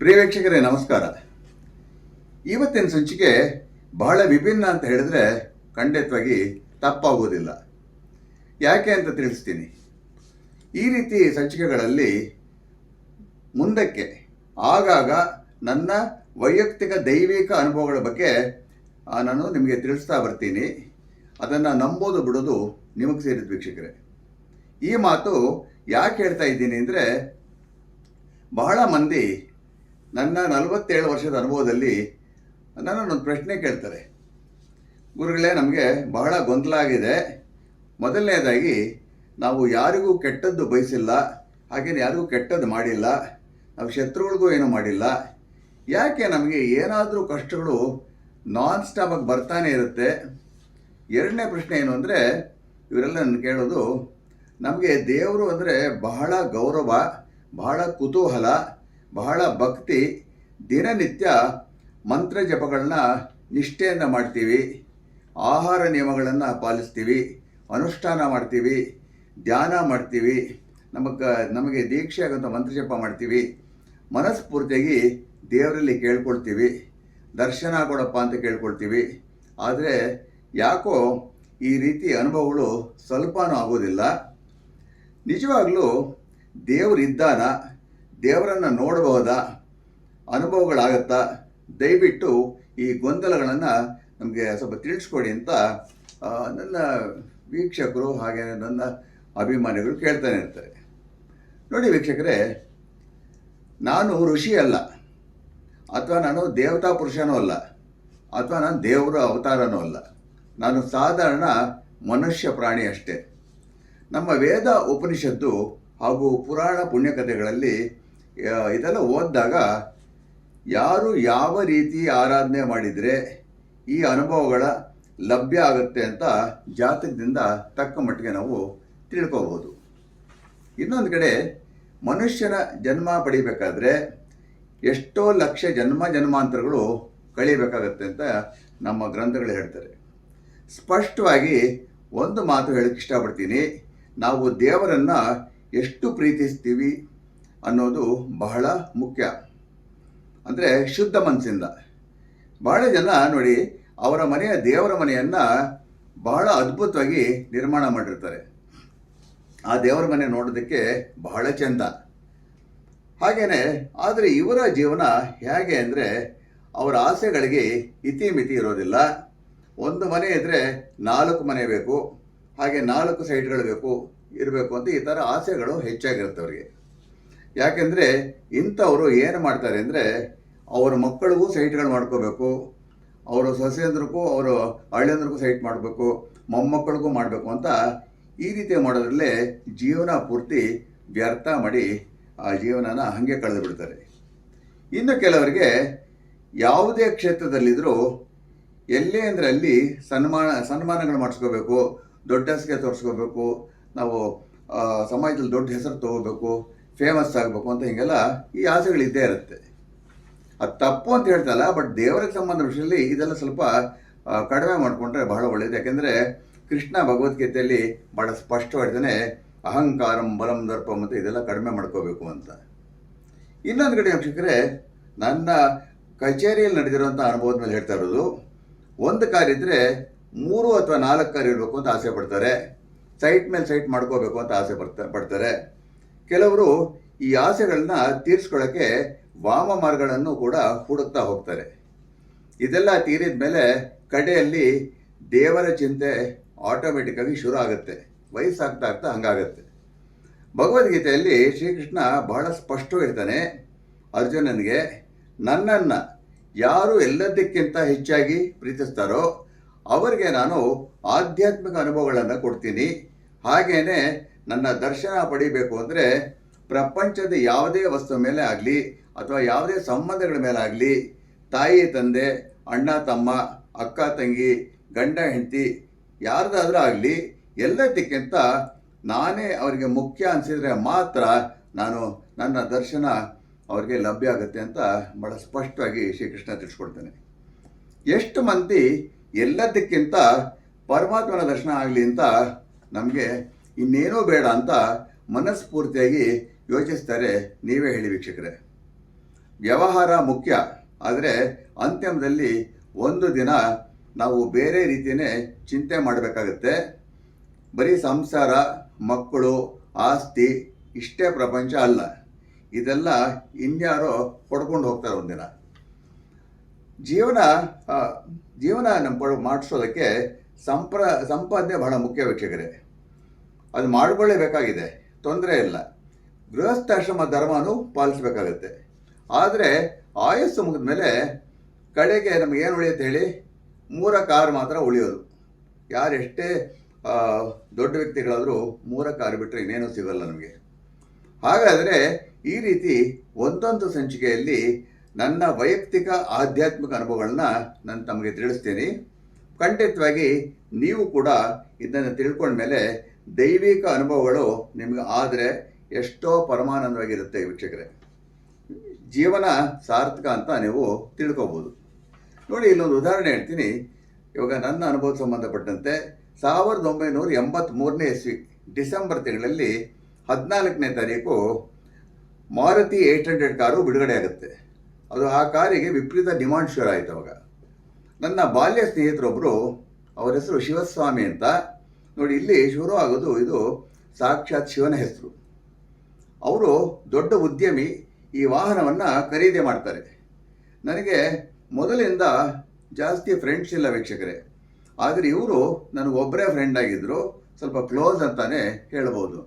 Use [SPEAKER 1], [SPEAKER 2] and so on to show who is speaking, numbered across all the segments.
[SPEAKER 1] ಪ್ರಿಯ ವೀಕ್ಷಕರೇ, ನಮಸ್ಕಾರ. ಇವತ್ತಿನ ಸಂಚಿಕೆ ಬಹಳ ವಿಭಿನ್ನ ಅಂತ ಹೇಳಿದ್ರೆ ಖಂಡಿತವಾಗಿ ತಪ್ಪಾಗುವುದಿಲ್ಲ. ಯಾಕೆ ಅಂತ ತಿಳಿಸ್ತೀನಿ. ಈ ರೀತಿ ಸಂಚಿಕೆಗಳಲ್ಲಿ ಮುಂದಕ್ಕೆ ಆಗಾಗ ನನ್ನ ವೈಯಕ್ತಿಕ ದೈವಿಕ ಅನುಭವಗಳ ಬಗ್ಗೆ ನಾನು ನಿಮಗೆ ತಿಳಿಸ್ತಾ ಬರ್ತೀನಿ. ಅದನ್ನು ನಂಬೋದು ಬಿಡೋದು ನಿಮಗೆ ಸೇರಿದ ವೀಕ್ಷಕರೇ. ಈ ಮಾತು ಯಾಕೆ ಹೇಳ್ತಾ ಇದ್ದೀನಿ ಅಂದರೆ ಬಹಳ ಮಂದಿ ನನ್ನ ನಲವತ್ತೇಳು ವರ್ಷದ ಅನುಭವದಲ್ಲಿ ನನ್ನನ್ನೊಂದು ಪ್ರಶ್ನೆ ಕೇಳ್ತಾರೆ. ಗುರುಗಳೇ, ನಮಗೆ ಬಹಳ ಗೊಂದಲ ಆಗಿದೆ. ಮೊದಲನೇದಾಗಿ, ನಾವು ಯಾರಿಗೂ ಕೆಟ್ಟದ್ದು ಬಯಸಿಲ್ಲ, ಹಾಗೇನು ಯಾರಿಗೂ ಕೆಟ್ಟದ್ದು ಮಾಡಿಲ್ಲ, ನಾವು ಶತ್ರುಗಳಿಗೂ ಏನೂ ಮಾಡಿಲ್ಲ. ಯಾಕೆ ನಮಗೆ ಏನಾದರೂ ಕಷ್ಟಗಳು ನಾನ್ ಸ್ಟಾಪಾಗಿ ಬರ್ತಾನೆ ಇರುತ್ತೆ? ಎರಡನೇ ಪ್ರಶ್ನೆ ಏನು ಅಂದರೆ, ಇವರೆಲ್ಲ ನನ್ನ ಕೇಳೋದು, ನಮಗೆ ದೇವರು ಅಂದರೆ ಬಹಳ ಗೌರವ, ಬಹಳ ಕುತೂಹಲ ಬಹಳ ಭಕ್ತಿ, ದಿನನಿತ್ಯ ಮಂತ್ರ ಜಪಗಳನ್ನ ನಿಷ್ಠೆಯಿಂದ ಮಾಡ್ತೀವಿ, ಆಹಾರ ನಿಯಮಗಳನ್ನು ಪಾಲಿಸ್ತೀವಿ, ಅನುಷ್ಠಾನ ಮಾಡ್ತೀವಿ, ಧ್ಯಾನ ಮಾಡ್ತೀವಿ ನಮಗೆ ನಮಗೆ ದೀಕ್ಷೆ ಆಗೋಂಥ ಮಂತ್ರ ಜಪ ಮಾಡ್ತೀವಿ, ಮನಸ್ಫೂರ್ತಿಯಾಗಿ ದೇವರಲ್ಲಿ ಕೇಳ್ಕೊಳ್ತೀವಿ, ದರ್ಶನ ಕೊಡಪ್ಪ ಅಂತ ಕೇಳ್ಕೊಳ್ತೀವಿ. ಆದರೆ ಯಾಕೋ ಈ ರೀತಿ ಅನುಭವಗಳು ಸ್ವಲ್ಪನೂ ಆಗೋದಿಲ್ಲ. ನಿಜವಾಗ್ಲೂ ದೇವರಿದ್ದಾನ ದೇವರನ್ನು ನೋಡಬಹುದಾ? ಅನುಭವಗಳಾಗತ್ತಾ? ದಯವಿಟ್ಟು ಈ ಗೊಂದಲಗಳನ್ನು ನಮಗೆ ಸ್ವಲ್ಪ ತಿಳಿಸ್ಕೊಡಿ ಅಂತ ನನ್ನ ವೀಕ್ಷಕರು ಹಾಗೆ ನನ್ನ ಅಭಿಮಾನಿಗಳು ಕೇಳ್ತಾನೆ ಇರ್ತಾರೆ. ನೋಡಿ ವೀಕ್ಷಕರೇ, ನಾನು ಋಷಿ ಅಲ್ಲ. ಅಥವಾ ನಾನು ದೇವತಾ ಪುರುಷನೂ ಅಲ್ಲ. ಅಥವಾ ನಾನು ದೇವರ ಅವತಾರನೂ ಅಲ್ಲ. ನಾನು ಸಾಧಾರಣ ಮನುಷ್ಯ ಪ್ರಾಣಿ ಅಷ್ಟೇ. ನಮ್ಮ ವೇದ ಉಪನಿಷತ್ತು ಹಾಗೂ ಪುರಾಣ ಪುಣ್ಯಕಥೆಗಳಲ್ಲಿ ಇದೆಲ್ಲ ಓದಿದಾಗ ಯಾರು ಯಾವ ರೀತಿ ಆರಾಧನೆ ಮಾಡಿದರೆ ಈ ಅನುಭವಗಳ ಲಭ್ಯ ಆಗುತ್ತೆ ಅಂತ ಜಾತಕದಿಂದ ತಕ್ಕ ಮಟ್ಟಿಗೆ ನಾವು ತಿಳ್ಕೋಬೋದು. ಇನ್ನೊಂದು ಕಡೆ ಮನುಷ್ಯನ ಜನ್ಮ ಪಡಿಬೇಕಾದ್ರೆ ಎಷ್ಟೋ ಲಕ್ಷ ಜನ್ಮ ಜನ್ಮಾಂತರಗಳು ಕಳಿಬೇಕಾಗತ್ತೆ ಅಂತ ನಮ್ಮ ಗ್ರಂಥಗಳು ಹೇಳ್ತಾರೆ. ಸ್ಪಷ್ಟವಾಗಿ ಒಂದು ಮಾತು ಹೇಳಕ್ಕೆ ಇಷ್ಟಪಡ್ತೀನಿ. ನಾವು ದೇವರನ್ನು ಎಷ್ಟು ಪ್ರೀತಿಸ್ತೀವಿ ಅನ್ನೋದು ಬಹಳ ಮುಖ್ಯ. ಅಂದರೆ ಶುದ್ಧ ಮನಸ್ಸಿಂದ. ಬಹಳ ಜನ ನೋಡಿ ಅವರ ಮನೆಯ ದೇವರ ಮನೆಯನ್ನು ಬಹಳ ಅದ್ಭುತವಾಗಿ ನಿರ್ಮಾಣ ಮಾಡಿರ್ತಾರೆ. ಆ ದೇವರ ಮನೆ ನೋಡೋದಕ್ಕೆ ಬಹಳ ಚೆಂದ. ಹಾಗೇನೆ, ಆದರೆ ಇವರ ಜೀವನ ಹೇಗೆ ಅಂದರೆ ಅವರ ಆಸೆಗಳಿಗೆ ಇತಿಮಿತಿ ಇರೋದಿಲ್ಲ. ಒಂದು ಮನೆ ಇದ್ದರೆ ನಾಲ್ಕು ಮನೆ ಬೇಕು, ಹಾಗೆ ನಾಲ್ಕು ಸೈಟ್ಗಳು ಬೇಕು, ಇರಬೇಕು ಅಂತ ಈ ಥರ ಆಸೆಗಳು ಹೆಚ್ಚಾಗಿರುತ್ತೆ ಅವರಿಗೆ. ಯಾಕೆಂದರೆ ಇಂಥವರು ಏನು ಮಾಡ್ತಾರೆ ಅಂದರೆ ಅವರ ಮಕ್ಕಳಿಗೂ ಸೈಟ್ಗಳು ಮಾಡ್ಕೋಬೇಕು, ಅವರು ಸೊಸೆಯಂದ್ರಿಗೂ, ಅವರು ಹಳ್ಳಿಯಂದ್ರಿಗೂ ಸೈಟ್ ಮಾಡಬೇಕು, ಮೊಮ್ಮಕ್ಕಳಿಗೂ ಮಾಡಬೇಕು ಅಂತ ಈ ರೀತಿ ಮಾಡೋದ್ರಲ್ಲೇ ಜೀವನ ಪೂರ್ತಿ ವ್ಯರ್ಥ ಮಾಡಿ ಆ ಜೀವನನ ಹಾಗೆ ಕಳೆದು ಬಿಡ್ತಾರೆ. ಇನ್ನು ಕೆಲವರಿಗೆ ಯಾವುದೇ ಕ್ಷೇತ್ರದಲ್ಲಿದ್ದರೂ ಎಲ್ಲೇ ಅಂದರೆ ಅಲ್ಲಿ ಸನ್ಮಾನ, ಸನ್ಮಾನಗಳು ಮಾಡಿಸ್ಕೋಬೇಕು, ದೊಡ್ಡ ಹೆಸರಿಗೆ ತೋರಿಸ್ಕೋಬೇಕು, ನಾವು ಸಮಾಜದಲ್ಲಿ ದೊಡ್ಡ ಹೆಸರು ತಗೋಬೇಕು ಫೇಮಸ್ ಆಗಬೇಕು ಅಂತ ಹೀಗೆಲ್ಲ ಈ ಆಸೆಗಳಿದ್ದೇ ಇರುತ್ತೆ. ಅದು ತಪ್ಪು ಅಂತ ಹೇಳ್ತಲ್ಲ ಬಟ್ ದೇವರಿಗೆ ಸಂಬಂಧ ವಿಷಯದಲ್ಲಿ ಇದೆಲ್ಲ ಸ್ವಲ್ಪ ಕಡಿಮೆ ಮಾಡಿಕೊಂಡ್ರೆ ಬಹಳ ಒಳ್ಳೆಯದು ಯಾಕೆಂದರೆ ಕೃಷ್ಣ ಭಗವದ್ಗೀತೆಯಲ್ಲಿ ಬಹಳ ಸ್ಪಷ್ಟವಾಗಿದ್ದಾನೆ ಅಹಂಕಾರಂ ಬಲಂ ದರ್ಪಂ ಅಂತ ಇದೆಲ್ಲ ಕಡಿಮೆ ಮಾಡ್ಕೋಬೇಕು ಅಂತ. ಇನ್ನೊಂದು ಕಡೆ ವೀಕ್ಷಕರೇ, ನನ್ನ ಕಚೇರಿಯಲ್ಲಿ ನಡೆದಿರುವಂಥ ಅನುಭವದ ಮೇಲೆ ಹೇಳ್ತಾ ಇರೋದು, ಒಂದು ಕಾರ್ ಇದ್ದರೆ ಮೂರು ಅಥವಾ ನಾಲ್ಕು ಕಾರ್ ಇರಬೇಕು ಅಂತ ಆಸೆ ಪಡ್ತಾರೆ. ಸೈಟ್ ಮೇಲೆ ಸೈಟ್ ಮಾಡ್ಕೋಬೇಕು ಅಂತ ಆಸೆ ಪಡ್ತಾ, ಪಡ್ತಾರೆ. ಕೆಲವರು ಈ ಆಸೆಗಳನ್ನ ತೀರಿಸ್ಕೊಳ್ಳೋಕ್ಕೆ ವಾಮ ಮಾರ್ಗಗಳನ್ನು ಕೂಡ ಹುಡುಕ್ತಾ ಹೋಗ್ತಾರೆ. ಇದೆಲ್ಲ ತೀರಿದ ಮೇಲೆ ಕಡೆಯಲ್ಲಿ ದೇವರ ಚಿಂತೆ ಆಟೋಮೆಟಿಕ್ಕಾಗಿ ಶುರು ಆಗುತ್ತೆ. ವಯಸ್ಸಾಗ್ತಾ ಆಗ್ತಾ ಹಂಗಾಗತ್ತೆ. ಭಗವದ್ಗೀತೆಯಲ್ಲಿ ಶ್ರೀಕೃಷ್ಣ ಬಹಳ ಸ್ಪಷ್ಟವಾಗಿರ್ತಾನೆ ಅರ್ಜುನನಿಗೆ ನನ್ನನ್ನು ಯಾರು ಎಲ್ಲದಕ್ಕಿಂತ ಹೆಚ್ಚಾಗಿ ಪ್ರೀತಿಸ್ತಾರೋ ಅವರಿಗೆ ನಾನು ಆಧ್ಯಾತ್ಮಿಕ ಅನುಭವಗಳನ್ನು ಕೊಡ್ತೀನಿ. ಹಾಗೇನೆ ನನ್ನ ದರ್ಶನ ಪಡಿಬೇಕು ಅಂದರೆ ಪ್ರಪಂಚದ ಯಾವುದೇ ವಸ್ತು ಮೇಲೆ ಆಗಲಿ ಅಥವಾ ಯಾವುದೇ ಸಂಬಂಧಗಳ ಮೇಲೆ ಆಗಲಿ ತಾಯಿ, ತಂದೆ, ಅಣ್ಣ, ತಮ್ಮ, ಅಕ್ಕ, ತಂಗಿ, ಗಂಡ, ಹೆಂಡತಿ, ಯಾರ್ದಾದ್ರೂ ಆಗಲಿ ಎಲ್ಲದಕ್ಕಿಂತ ನಾನೇ ಅವರಿಗೆ ಮುಖ್ಯ ಅನಿಸಿದರೆ ಮಾತ್ರ ನಾನು ನನ್ನ ದರ್ಶನ ಅವರಿಗೆ ಲಭ್ಯ ಆಗುತ್ತೆ ಅಂತ ಭಾಳ ಸ್ಪಷ್ಟವಾಗಿ ಶ್ರೀಕೃಷ್ಣ ತಿಳಿಸ್ಕೊಡ್ತಾನೆ. ಎಷ್ಟು ಮಂದಿ ಎಲ್ಲದಕ್ಕಿಂತ ಪರಮಾತ್ಮನ ದರ್ಶನ ಆಗಲಿ ಅಂತ ನಮಗೆ ಇನ್ನೇನೂ ಬೇಡ ಅಂತ ಮನಸ್ಫೂರ್ತಿಯಾಗಿ ಯೋಚಿಸ್ತಾರೆ ನೀವೇ ಹೇಳಿ ವೀಕ್ಷಕರೇ. ವ್ಯವಹಾರ ಮುಖ್ಯ, ಆದರೆ ಅಂತ್ಯಮದಲ್ಲಿ ಒಂದು ದಿನ ನಾವು ಬೇರೆ ರೀತಿಯೇ ಚಿಂತೆ ಮಾಡಬೇಕಾಗತ್ತೆ. ಬರೀ ಸಂಸಾರ, ಮಕ್ಕಳು, ಆಸ್ತಿ, ಇಷ್ಟೇ ಪ್ರಪಂಚ ಅಲ್ಲ. ಇದೆಲ್ಲ ಇನ್ಯಾರೋ ಹೊಡ್ಕೊಂಡು ಹೋಗ್ತಾರೆ ಒಂದಿನ. ಜೀವನ ಜೀವನ ನಮ್ಮ ಮಾಡಿಸೋದಕ್ಕೆ ಸಂಪ್ರ, ಸಂಪಾದನೆ ಬಹಳ ಮುಖ್ಯ ವೀಕ್ಷಕರೇ. ಅದು ಮಾಡಿಕೊಳ್ಳೇಬೇಕಾಗಿದೆ ತೊಂದರೆ ಇಲ್ಲ. ಗೃಹಸ್ಥಾಶ್ರಮ ಧರ್ಮನೂ ಪಾಲಿಸಬೇಕಾಗತ್ತೆ. ಆದರೆ ಆಯಸ್ಸು ಮುಗಿದ ಮೇಲೆ ಕಡೆಗೆ ನಮಗೆ ಏನು ಉಳಿಯುತ್ತೆ ಹೇಳಿ? ಮೂರ ಕಾರು ಮಾತ್ರ ಉಳಿಯೋದು. ಯಾರು ಎಷ್ಟೇ ದೊಡ್ಡ ವ್ಯಕ್ತಿಗಳಾದರೂ ಮೂರ ಕಾರ್ ಬಿಟ್ಟರೆ ಇನ್ನೇನೂ ಸಿಗಲ್ಲ ನಮಗೆ. ಹಾಗಾದರೆ ಈ ರೀತಿ ಒಂದೊಂದು ಸಂಚಿಕೆಯಲ್ಲಿ ನನ್ನ ವೈಯಕ್ತಿಕ, ಆಧ್ಯಾತ್ಮಿಕ ಅನುಭವಗಳನ್ನ ನಾನು ತಮಗೆ ತಿಳಿಸ್ತೀನಿ. ಖಂಡಿತವಾಗಿ ನೀವು ಕೂಡ ಇದನ್ನು ತಿಳ್ಕೊಂಡ್ಮೇಲೆ ದೈವಿಕ ಅನುಭವಗಳು ನಿಮಗೆ ಆದರೆ ಎಷ್ಟೋ ಪರಮಾನಂದವಾಗಿರುತ್ತೆ ವೀಕ್ಷಕರೇ. ಜೀವನ ಸಾರ್ಥಕ ಅಂತ ನೀವು ತಿಳ್ಕೊಬೋದು. ನೋಡಿ, ಇಲ್ಲೊಂದು ಉದಾಹರಣೆ ಹೇಳ್ತೀನಿ. ಇವಾಗ ನನ್ನ ಅನುಭವಕ್ಕೆ ಸಂಬಂಧಪಟ್ಟಂತೆ ಸಾವಿರದ ಒಂಬೈನೂರ ಎಂಬತ್ತ್ಮೂರನೇ ಇಸ್ವಿ, ಡಿಸೆಂಬರ್ ತಿಂಗಳಲ್ಲಿ ಹದಿನಾಲ್ಕನೇ ತಾರೀಕು ಮಾರುತಿ ಏಯ್ಟ್ ಹಂಡ್ರೆಡ್ ಕಾರು ಬಿಡುಗಡೆ ಆಗುತ್ತೆ. ಅದು ಆ ಕಾರಿಗೆ ವಿಪರೀತ ಡಿಮಾಂಡ್ ಶುರು ಆಯಿತು ಅವಾಗ. ನನ್ನ ಬಾಲ್ಯ ಸ್ನೇಹಿತರೊಬ್ಬರು ಅವರ ಹೆಸರು ಶಿವಸ್ವಾಮಿ ಅಂತ ನೋಡಿ, ಇಲ್ಲಿ ಶುರು ಆಗೋದು ಇದು ಸಾಕ್ಷಾತ್ ಶಿವನ ಹೆಸರು. ಅವರು ದೊಡ್ಡ ಉದ್ಯಮಿ, ಈ ವಾಹನವನ್ನು ಖರೀದಿ ಮಾಡ್ತಾರೆ. ನನಗೆ ಮೊದಲಿಂದ ಜಾಸ್ತಿ ಫ್ರೆಂಡ್ಸ್ ಇಲ್ಲ ವೀಕ್ಷಕರೇ. ಆದರೆ ಇವರು ನನಗೊಬ್ಬರೇ ಫ್ರೆಂಡ್ ಆಗಿದ್ದರು ಸ್ವಲ್ಪ ಕ್ಲೋಸ್ ಅಂತಾನೆ ಹೇಳ್ಬೋದು.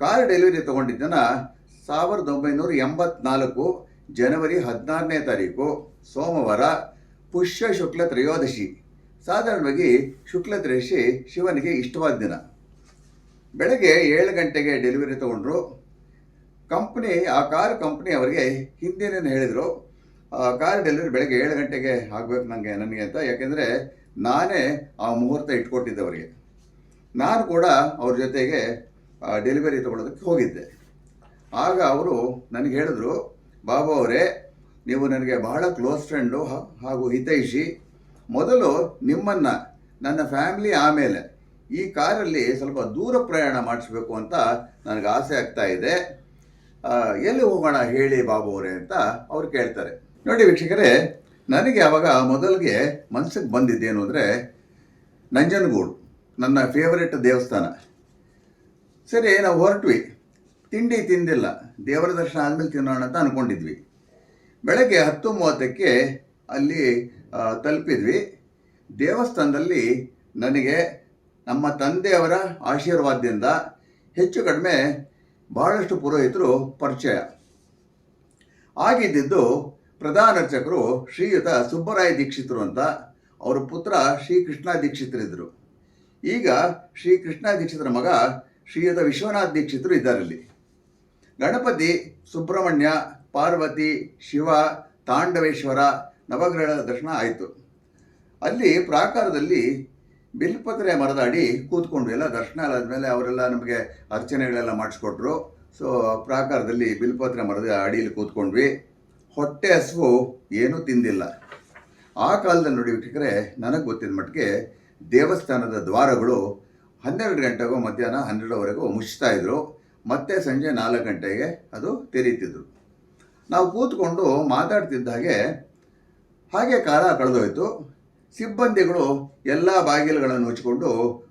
[SPEAKER 1] ಕಾರ್ ಡೆಲಿವರಿ ತೊಗೊಂಡಿದ್ದನ್ನು ಸಾವಿರದ ಒಂಬೈನೂರ ಎಂಬತ್ನಾಲ್ಕು ಜನವರಿ ಹದಿನಾರನೇ ತಾರೀಕು, ಸೋಮವಾರ ಪುಷ್ಯ ಶುಕ್ಲ ತ್ರಯೋದಶಿ. ಸಾಧಾರಣವಾಗಿ ಶುಕ್ಲ ದ್ರೇಷಿ ಶಿವನಿಗೆ ಇಷ್ಟವಾದ ದಿನ. ಬೆಳಗ್ಗೆ ಏಳು ಗಂಟೆಗೆ ಡೆಲಿವರಿ ತೊಗೊಂಡ್ರು. ಕಂಪ್ನಿ, ಆ ಕಾರ್ ಕಂಪ್ನಿ ಅವರಿಗೆ ಹಿಂದಿನ ಹೇಳಿದರು, ಆ ಕಾರ್ ಡೆಲಿವರಿ ಬೆಳಗ್ಗೆ ಏಳು ಗಂಟೆಗೆ ಆಗಬೇಕು ನನಗೆ ನನಗೆ ಅಂತ. ಯಾಕೆಂದರೆ ನಾನೇ ಆ ಮುಹೂರ್ತ ಇಟ್ಕೊಟ್ಟಿದ್ದೆ ಅವರಿಗೆ ನಾನು ಕೂಡ ಅವ್ರ ಜೊತೆಗೆ ಡೆಲಿವರಿ ತೊಗೊಳೋದಕ್ಕೆ ಹೋಗಿದ್ದೆ. ಆಗ ಅವರು ನನಗೆ ಹೇಳಿದ್ರು, ಬಾಬು ಅವರೇ, ನೀವು ನನಗೆ ಬಹಳ ಕ್ಲೋಸ್ ಫ್ರೆಂಡು ಹಾಗೂ ಹಿತೈಷಿ. ಮೊದಲು ನಿಮ್ಮನ್ನು, ನನ್ನ ಫ್ಯಾಮಿಲಿ ಆಮೇಲೆ ಈ ಕಾರಲ್ಲಿ ಸ್ವಲ್ಪ ದೂರ ಪ್ರಯಾಣ ಮಾಡಿಸ್ಬೇಕು ಅಂತ ನನಗೆ ಆಸೆ ಆಗ್ತಾ ಇದೆ. ಎಲ್ಲಿ ಹೋಗೋಣ ಹೇಳಿ ಬಾಬು ಅವರೇ ಅಂತ ಅವ್ರು ಕೇಳ್ತಾರೆ. ನೋಡಿ ವೀಕ್ಷಕರೇ, ನನಗೆ ಅವಾಗ ಮೊದಲಿಗೆ ಮನಸ್ಸಿಗೆ ಬಂದಿದ್ದೇನು ಅಂದರೆ ನಂಜನಗೂಡು, ನನ್ನ ಫೇವರೆಟ್ ದೇವಸ್ಥಾನ. ಸರಿ, ನಾವು ಹೊರಟ್ವಿ. ತಿಂಡಿ ತಿಂದಿಲ್ಲ. ದೇವರ ದರ್ಶನ ಆದಮೇಲೆ ತಿನ್ನೋಣ ಅಂತ ಅಂದ್ಕೊಂಡಿದ್ವಿ ಬೆಳಗ್ಗೆ ಹತ್ತು ಮೂವತ್ತಕ್ಕೆ ಅಲ್ಲಿ ತಲುಪಿದ್ವಿ. ದೇವಸ್ಥಾನದಲ್ಲಿ ನನಗೆ ನಮ್ಮ ತಂದೆಯವರ ಆಶೀರ್ವಾದದಿಂದ ಹೆಚ್ಚು ಕಡಿಮೆ ಬಹಳಷ್ಟು ಪುರೋಹಿತರು ಪರಿಚಯ. ಆಗಿದ್ದಿದ್ದು ಪ್ರಧಾನ ಅರ್ಚಕರು ಶ್ರೀಯುತ ಸುಬ್ಬರಾಯ ದೀಕ್ಷಿತರು ಅಂತ ಅವರ ಪುತ್ರ ಶ್ರೀಕೃಷ್ಣ ದೀಕ್ಷಿತರಿದ್ದರು. ಈಗ ಶ್ರೀಕೃಷ್ಣ ದೀಕ್ಷಿತರ ಮಗ ಶ್ರೀಯುತ ವಿಶ್ವನಾಥ್ ದೀಕ್ಷಿತರು ಇದ್ದಾರಲ್ಲಿ ಗಣಪತಿ, ಸುಬ್ರಹ್ಮಣ್ಯ, ಪಾರ್ವತಿ, ಶಿವ, ತಾಂಡವೇಶ್ವರ ನವಗ್ರಹ ದರ್ಶನ ಆಯಿತು. ಅಲ್ಲಿ ಪ್ರಾಕಾರದಲ್ಲಿ ಬಿಲ್ಪತ್ರೆ ಮರದ ಅಡಿ ಕೂತ್ಕೊಂಡ್ವಿ ಎಲ್ಲ ದರ್ಶನ ಆದಮೇಲೆ ಅವರೆಲ್ಲ ನಮಗೆ ಅರ್ಚನೆಗಳೆಲ್ಲ ಮಾಡಿಸ್ಕೊಟ್ರು. ಸೊ ಪ್ರಾಕಾರದಲ್ಲಿ ಬಿಲ್ಪತ್ರೆ ಮರದ ಅಡಿಯಲ್ಲಿ ಕೂತ್ಕೊಂಡ್ವಿ. ಹೊಟ್ಟೆ ಹಸುವು ಏನೂ ತಿಂದಿಲ್ಲ. ಆ ಕಾಲದಲ್ಲಿ ನೋಡಿ ನನಗೆ ಗೊತ್ತಿದ್ದ ಮಟ್ಟಿಗೆ ದೇವಸ್ಥಾನದ ದ್ವಾರಗಳು ಹನ್ನೆರಡು ಗಂಟೆಗೂ ಮಧ್ಯಾಹ್ನ ಹನ್ನೆರಡುವರೆಗೂ ಮುಚ್ತಾ ಇದ್ರು. ಮತ್ತೆ ಸಂಜೆ ನಾಲ್ಕು ಗಂಟೆಗೆ ಅದು ತೆರೀತಿದ್ರು. ನಾವು ಕೂತ್ಕೊಂಡು ಮಾತಾಡ್ತಿದ್ದ ಹಾಗೆ ಹಾಗೆ ಕಾಲ ಕಳೆದೋಯ್ತು. ಸಿಬ್ಬಂದಿಗಳು ಎಲ್ಲ ಬಾಗಿಲುಗಳನ್ನು ಮುಚ್ಚಿಕೊಂಡು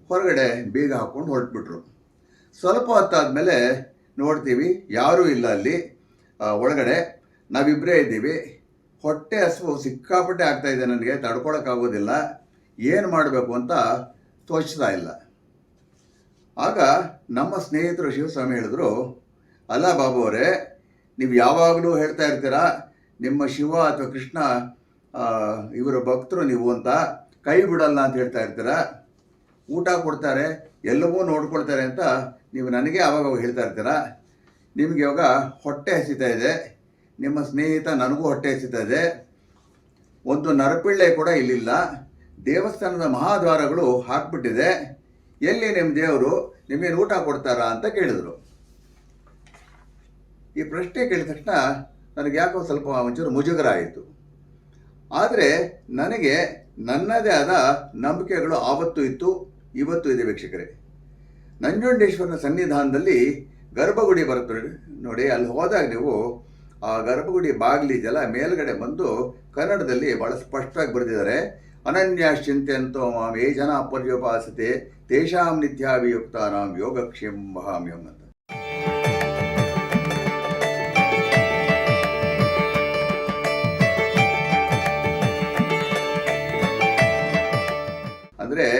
[SPEAKER 1] ಹೊರಗಡೆ ಬೀಗ ಹಾಕ್ಕೊಂಡು ಹೊರಟ್ಬಿಟ್ರು. ಸ್ವಲ್ಪ ಹೊತ್ತಾದಮೇಲೆ ನೋಡ್ತೀವಿ, ಯಾರೂ ಇಲ್ಲ ಅಲ್ಲಿ. ಒಳಗಡೆ ನಾವಿಬ್ಬರೇ ಇದ್ದೀವಿ. ಹೊಟ್ಟೆ ಹಸುವು ಸಿಕ್ಕಾಪಟ್ಟೆ ಆಗ್ತಾ ಇದೆ ನನಗೆ, ತಡ್ಕೊಳಕ್ಕಾಗೋದಿಲ್ಲ. ಏನು ಮಾಡಬೇಕು ಅಂತ ತೋಚ್ತಾ ಇಲ್ಲ. ಆಗ ನಮ್ಮ ಸ್ನೇಹಿತರು ಶಿವಸ್ವಾಮಿ ಹೇಳಿದ್ರು, ಅಲ್ಲ ಬಾಬು ಅವರೇ, ನೀವು ಯಾವಾಗಲೂ ಹೇಳ್ತಾ ಇರ್ತೀರಾ, ನಿಮ್ಮ ಶಿವ ಅಥವಾ ಕೃಷ್ಣ ಇವರ ಭಕ್ತರು ನೀವು ಅಂತ ಕೈ ಬಿಡಲ್ಲ ಅಂತ ಹೇಳ್ತಾ ಇರ್ತೀರ. ಊಟ ಕೊಡ್ತಾರೆ, ಎಲ್ಲವೂ ನೋಡ್ಕೊಳ್ತಾರೆ ಅಂತ ನೀವು ನನಗೆ ಆವಾಗ ಹೇಳ್ತಾ ಇರ್ತೀರ. ನಿಮಗೆ ಇವಾಗ ಹೊಟ್ಟೆ ಹಸಿತಾ ಇದೆ. ನಿಮ್ಮ ಸ್ನೇಹಿತ ನನಗೂ ಹೊಟ್ಟೆ ಹಸಿತಾ ಇದೆ. ಒಂದು ನರಪಿಳ್ಳೆ ಕೂಡ ಇಲ್ಲಿಲ್ಲ. ದೇವಸ್ಥಾನದ ಮಹಾದ್ವಾರಗಳು ಹಾಕ್ಬಿಟ್ಟಿದೆ. ಎಲ್ಲಿ ನಿಮ್ಮ ದೇವರು ನಿಮಗೇನು ಊಟ ಕೊಡ್ತಾರಾ ಅಂತ ಕೇಳಿದರು. ಈ ಪ್ರಶ್ನೆ ಕೇಳಿದ ತಕ್ಷಣ ನನಗೆ ಯಾಕೋ ಸ್ವಲ್ಪ ಒಂಚೂರು ಮುಜುಗರ ಆಯಿತು. ಆದರೆ ನನಗೆ ನನ್ನದೇ ಆದ ನಂಬಿಕೆಗಳು ಆವತ್ತು ಇತ್ತು, ಇವತ್ತು ಇದೆ ವೀಕ್ಷಕರೇ. ನಂಜುಂಡೇಶ್ವರನ ಸನ್ನಿಧಾನದಲ್ಲಿ ಗರ್ಭಗುಡಿ ಬರುತ್ತೆ ನೋಡಿ ಅಲ್ಲಿ ಹೋದಾಗ ನೀವು ಆ ಗರ್ಭಗುಡಿ ಬಾಗಿಲಿದೆಯಲ್ಲ ಮೇಲ್ಗಡೆ ಬಂದು ಕನ್ನಡದಲ್ಲಿ ಬಹಳ ಸ್ಪಷ್ಟವಾಗಿ ಬರೆದಿದ್ದಾರೆ. ಅನನ್ಯಾಶ್ಚಿಂತ್ಯಂತೋ ಮಾಂ ಏ ಜನ ಪರ್ಯೋಪಾಸತೆ, ತೇಷಾಂ ನಿತ್ಯಾಭಿಯುಕ್ತಾನಾಂ ಯೋಗಕ್ಷೇಮ ಅಂತ. ಅಂದರೆ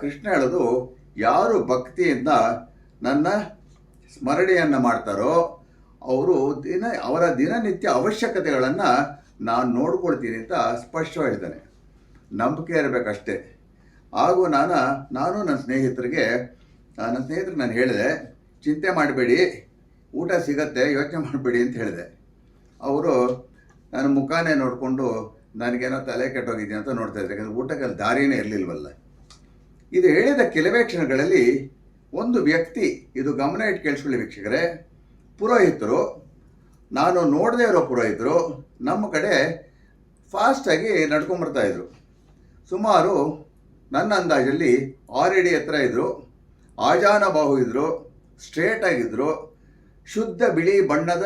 [SPEAKER 1] ಕೃಷ್ಣ ಹೇಳೋದು, ಯಾರು ಭಕ್ತಿಯಿಂದ ನನ್ನ ಸ್ಮರಣೆಯನ್ನು ಮಾಡ್ತಾರೋ, ಅವರು ದಿನ, ಅವರ ದಿನನಿತ್ಯ ಅವಶ್ಯಕತೆಗಳನ್ನು ನಾನು ನೋಡ್ಕೊಳ್ತೀನಿ ಅಂತ ಸ್ಪಷ್ಟವಾಗಿ ಹೇಳ್ತಾನೆ. ನಂಬಿಕೆ ಇರಬೇಕಷ್ಟೇ. ಹಾಗೂ ನಾನು ನಾನು ನನ್ನ ಸ್ನೇಹಿತರಿಗೆ ನನ್ನ ಸ್ನೇಹಿತರಿಗೆ ನಾನು ಹೇಳಿದೆ, ಚಿಂತೆ ಮಾಡಬೇಡಿ, ಊಟ ಸಿಗತ್ತೆ, ಯೋಚನೆ ಮಾಡಬೇಡಿ ಅಂತ ಹೇಳಿದೆ. ಅವರು ನನ್ನ ಮುಖಾನೇ ನೋಡಿಕೊಂಡು ನನಗೇನೋ ತಲೆ ಕೆಟ್ಟೋಗಿದೆ ಅಂತ ನೋಡ್ತಾ ಇದ್ದೆ ಯಾಕಂದರೆ ಊಟಕ್ಕೆ ಅಲ್ಲಿ ದಾರಿನೇ ಇರಲಿಲ್ವಲ್ಲ. ಇದು ಹೇಳಿದ ಕೆಲವೇ ಕ್ಷಣಗಳಲ್ಲಿ ಒಂದು ವ್ಯಕ್ತಿ, ಇದು ಗಮನ ಇಟ್ಟು ಕೇಳಿಸ್ಕೊಳ್ಳಿ ವೀಕ್ಷಕರೇ, ಪುರೋಹಿತರು, ನಾನು ನೋಡದೇ ಇರೋ ಪುರೋಹಿತರು ನಮ್ಮ ಕಡೆ ಫಾಸ್ಟಾಗಿ ನಡ್ಕೊಂಬರ್ತಾ ಇದ್ರು. ಸುಮಾರು ನನ್ನ ಅಂದಾಜಲ್ಲಿ ಆಲ್ರೆಡಿ ಹತ್ರ ಇದ್ದರು ಆಜಾನ ಬಾಹು ಇದ್ದರು ಸ್ಟ್ರೇಟಾಗಿದ್ದರು ಶುದ್ಧ ಬಿಳಿ ಬಣ್ಣದ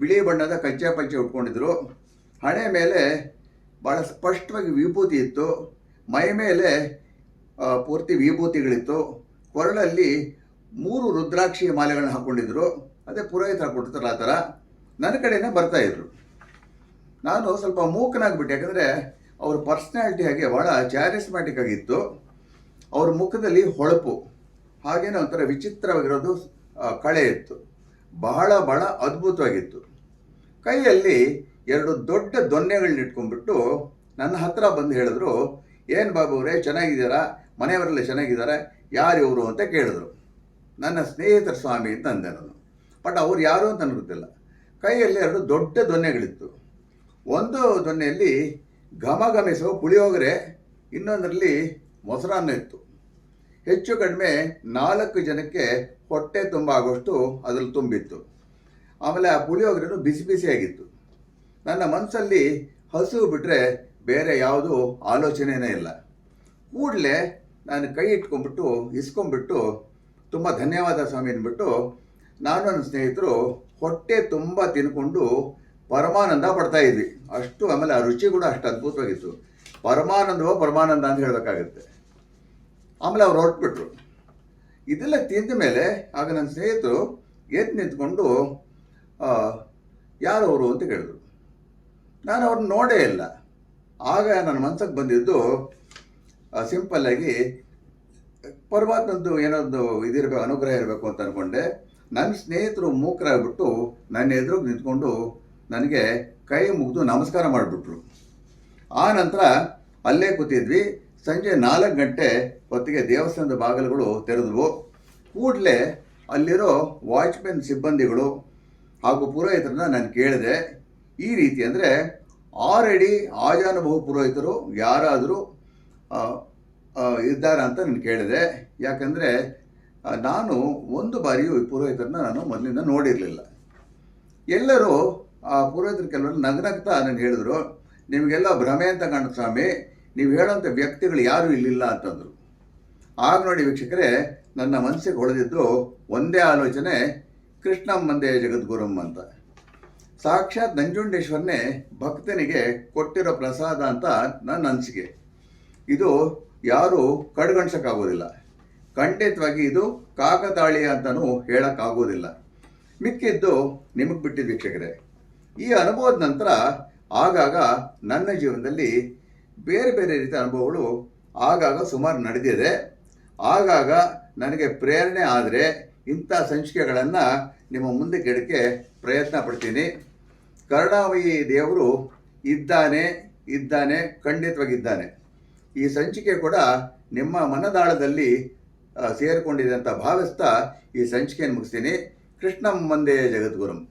[SPEAKER 1] ಬಿಳಿ ಬಣ್ಣದ ಕಂಚೆ ಪಂಚೆ ಉಟ್ಕೊಂಡಿದ್ರು. ಹಣೆ ಮೇಲೆ ಭಾಳ ಸ್ಪಷ್ಟವಾಗಿ ವಿಭೂತಿ ಇತ್ತು. ಮೈ ಮೇಲೆ ಪೂರ್ತಿ ವಿಭೂತಿಗಳಿತ್ತು. ಕೊರಳಲ್ಲಿ ಮೂರು ರುದ್ರಾಕ್ಷಿ ಮಾಲೆಗಳನ್ನ ಹಾಕ್ಕೊಂಡಿದ್ರು ಅದೇ ಪುರೋಹಿತ ಹಾಕ್ಕೊಡ್ತಾರಲ್ಲ ಆ ಥರ. ನನ್ನ ಕಡೆಯೇ ಬರ್ತಾ ಇದ್ರು. ನಾನು ಸ್ವಲ್ಪ ಮೂಕನಾಗ್ಬಿಟ್ಟೆ. ಯಾಕಂದರೆ ಅವ್ರ ಪರ್ಸ್ನಾಲಿಟಿ ಹಾಗೆ ಭಾಳ ಚಾರಿಸ್ಮ್ಯಾಟಿಕ್ ಆಗಿತ್ತು. ಅವ್ರ ಮುಖದಲ್ಲಿ ಹೊಳಪು. ಹಾಗೇನೋ ಒಂಥರ ವಿಚಿತ್ರವಾಗಿರೋದು ಕಳೆ ಇತ್ತು. ಬಹಳ ಬಹಳ ಅದ್ಭುತವಾಗಿತ್ತು. ಕೈಯಲ್ಲಿ ಎರಡು ದೊಡ್ಡ ದೊನ್ನೆಗಳನ್ನ ಇಟ್ಕೊಂಡ್ಬಿಟ್ಟು ನನ್ನ ಹತ್ರ ಬಂದು ಹೇಳಿದ್ರು, ಏನು ಬಾಬು ಅವರೇ, ಚೆನ್ನಾಗಿದ್ದೀರಾ? ಮನೆಯವರೆಲ್ಲ ಚೆನ್ನಾಗಿದ್ದಾರೆ? ಯಾರು ಇವರು? ಅಂತ ಕೇಳಿದ್ರು. ನನ್ನ ಸ್ನೇಹಿತರ ಸ್ವಾಮಿ ಅಂತ ಅಂದೆ ನಾನು. ಬಟ್ ಅವ್ರು ಯಾರು ಅಂತ ನನಗೆ ಕೈಯಲ್ಲಿ ಎರಡು ದೊಡ್ಡ ದೊನ್ನೆಗಳಿತ್ತು. ಒಂದು ದೊನ್ನೆಯಲ್ಲಿ ಘಮ ಘಮಿಸುವ ಪುಳಿಯೋಗರೆ, ಇನ್ನೊಂದರಲ್ಲಿ ಮೊಸರನ್ನ ಇತ್ತು. ಹೆಚ್ಚು ಕಡಿಮೆ ನಾಲ್ಕು ಜನಕ್ಕೆ ಹೊಟ್ಟೆ ತುಂಬ ಆಗೋಷ್ಟು ಅದ್ರಲ್ಲಿ ತುಂಬಿತ್ತು. ಆಮೇಲೆ ಆ ಪುಳಿಯೋಗರೆನೂ ಬಿಸಿ ಬಿಸಿಯಾಗಿತ್ತು. ನನ್ನ ಮನಸ್ಸಲ್ಲಿ ಹಸು ಬಿಟ್ಟರೆ ಬೇರೆ ಯಾವುದೂ ಆಲೋಚನೆಯೇ ಇಲ್ಲ. ಕೂಡಲೇ ನಾನು ಕೈ ಇಟ್ಕೊಂಡ್ಬಿಟ್ಟು, ಇಸ್ಕೊಂಡ್ಬಿಟ್ಟು, ತುಂಬ ಧನ್ಯವಾದ ಸ್ವಾಮಿ ಅಂದ್ಬಿಟ್ಟು ನಾನು ನನ್ನ ಸ್ನೇಹಿತರು ಹೊಟ್ಟೆ ತುಂಬ ತಿನ್ಕೊಂಡು ಪರಮಾನಂದ ಪಡ್ತಾ ಇದ್ವಿ. ಅಷ್ಟು ಆಮೇಲೆ ಆ ರುಚಿ ಕೂಡ ಅಷ್ಟು ಅದ್ಭುತವಾಗಿತ್ತು. ಪರಮಾನಂದವೋ ಪರಮಾನಂದ ಅಂತ ಹೇಳಬೇಕಾಗುತ್ತೆ. ಆಮೇಲೆ ಅವ್ರು ಹೊರಟ್ಬಿಟ್ರು. ಇದೆಲ್ಲ ತಿಂದ ಮೇಲೆ ಆಗ ನನ್ನ ಸ್ನೇಹಿತರು ಎದ್ದು ನಿಂತ್ಕೊಂಡು ಅವರು ಅಂತ ಕೇಳಿದ್ರು. ನಾನು ಅವ್ರನ್ನ ನೋಡೇ ಇಲ್ಲ. ಆಗ ನನ್ನ ಮನಸ್ಸಿಗೆ ಬಂದಿದ್ದು ಸಿಂಪಲ್ಲಾಗಿ ಪರಮಾತ್ಮದ್ದು ಏನೊಂದು ಇದಿರಬೇಕು, ಅನುಗ್ರಹ ಇರಬೇಕು ಅಂತ ಅಂದ್ಕೊಂಡೆ ನನ್ನ ಸ್ನೇಹಿತರು ಮೂಕರಾಗ್ಬಿಟ್ಟು ನನ್ನ ಎದುರು ನಿಂತ್ಕೊಂಡು ನನಗೆ ಕೈ ಮುಗಿದು ನಮಸ್ಕಾರ ಮಾಡಿಬಿಟ್ರು. ಆ ನಂತರ ಅಲ್ಲೇ ಕೂತಿದ್ವಿ. ಸಂಜೆ ನಾಲ್ಕು ಗಂಟೆ ಹೊತ್ತಿಗೆ ದೇವಸ್ಥಾನದ ಬಾಗಿಲುಗಳು ತೆರೆದವು. ಕೂಡಲೇ ಅಲ್ಲಿರೋ ವಾಚ್ಮೆನ್ ಸಿಬ್ಬಂದಿಗಳು ಹಾಗೂ ಪುರೋಹಿತರನ್ನ ನಾನು ಕೇಳಿದೆ ಈ ರೀತಿ ಅಂದರೆ ಆಲ್ರೆಡಿ ಆಜಾನುಭವ ಪುರೋಹಿತರು ಯಾರಾದರೂ ಇದ್ದಾರೆ ಅಂತ ನಾನು ಕೇಳಿದೆ. ಯಾಕಂದರೆ ನಾನು ಒಂದು ಬಾರಿಯೂ ಈ ಪುರೋಹಿತರನ್ನ ನಾನು ಮೊದಲಿಂದ ನೋಡಿರಲಿಲ್ಲ. ಎಲ್ಲರೂ, ಆ, ಪುರೋಹಿತರು ಕೆಲವರು ನಗನಗ್ತಾ ನನಗೆ ಹೇಳಿದ್ರು, ನಿಮಗೆಲ್ಲ ಭ್ರಮೆ ಅಂತ ಕಾಣ ಸ್ವಾಮಿ, ನೀವು ಹೇಳೋಂಥ ವ್ಯಕ್ತಿಗಳು ಯಾರೂ ಇಲ್ಲಿಲ್ಲ ಅಂತಂದರು. ಆಗ ನೋಡಿ ವೀಕ್ಷಕರೇ, ನನ್ನ ಮನಸ್ಸಿಗೆ ಹೊಳೆದಿದ್ದು ಒಂದೇ ಆಲೋಚನೆ, ಕೃಷ್ಣಂ ಮಂದೆ ಜಗದ್ಗುರುಂ ಅಂತ. ಸಾಕ್ಷಾತ್ ನಂಜುಂಡೇಶ್ವರನೇ ಭಕ್ತನಿಗೆ ಕೊಟ್ಟಿರೋ ಪ್ರಸಾದ ಅಂತ ನನ್ನ ಅನಿಸಿಕೆ ಇದು ಯಾರೂ ಕಡೆಗಣಿಸೋಕ್ಕಾಗೋದಿಲ್ಲ. ಖಂಡಿತವಾಗಿ ಇದು ಕಾಕತಾಳಿ ಅಂತಲೂ ಹೇಳೋಕ್ಕಾಗೋದಿಲ್ಲ. ಮಿಕ್ಕಿದ್ದು ನಿಮಗೆ ಬಿಟ್ಟಿದ್ದು ವೀಕ್ಷಕರೇ. ಈ ಅನುಭವದ ನಂತರ ಆಗಾಗ ನನ್ನ ಜೀವನದಲ್ಲಿ ಬೇರೆ ಬೇರೆ ರೀತಿಯ ಅನುಭವಗಳು ಆಗಾಗ ಸುಮಾರು ನಡೆದಿದೆ. ಆಗಾಗ ನನಗೆ ಪ್ರೇರಣೆ ಆದರೆ ಇಂಥ ಸಂಚಿಕೆಗಳನ್ನು ನಿಮ್ಮ ಮುಂದೆ ಕೆಡಕ್ಕೆ ಪ್ರಯತ್ನ ಪಡ್ತೀನಿ. ಕರುಣಾಮಯಿ ದೇವರು ಇದ್ದಾನೆ ಇದ್ದಾನೆ, ಖಂಡಿತವಾಗಿದ್ದಾನೆ. ಈ ಸಂಚಿಕೆ ಕೂಡ ನಿಮ್ಮ ಮನದಾಳದಲ್ಲಿ ಸೇರಿಕೊಂಡಿದೆ ಅಂತ ಭಾವಿಸ್ತಾ ಈ ಸಂಚಿಕೆಯನ್ನು ಮುಗಿಸ್ತೀನಿ. ಕೃಷ್ಣ ಮಂದೇ ಜಗದ್ಗುರುಂ.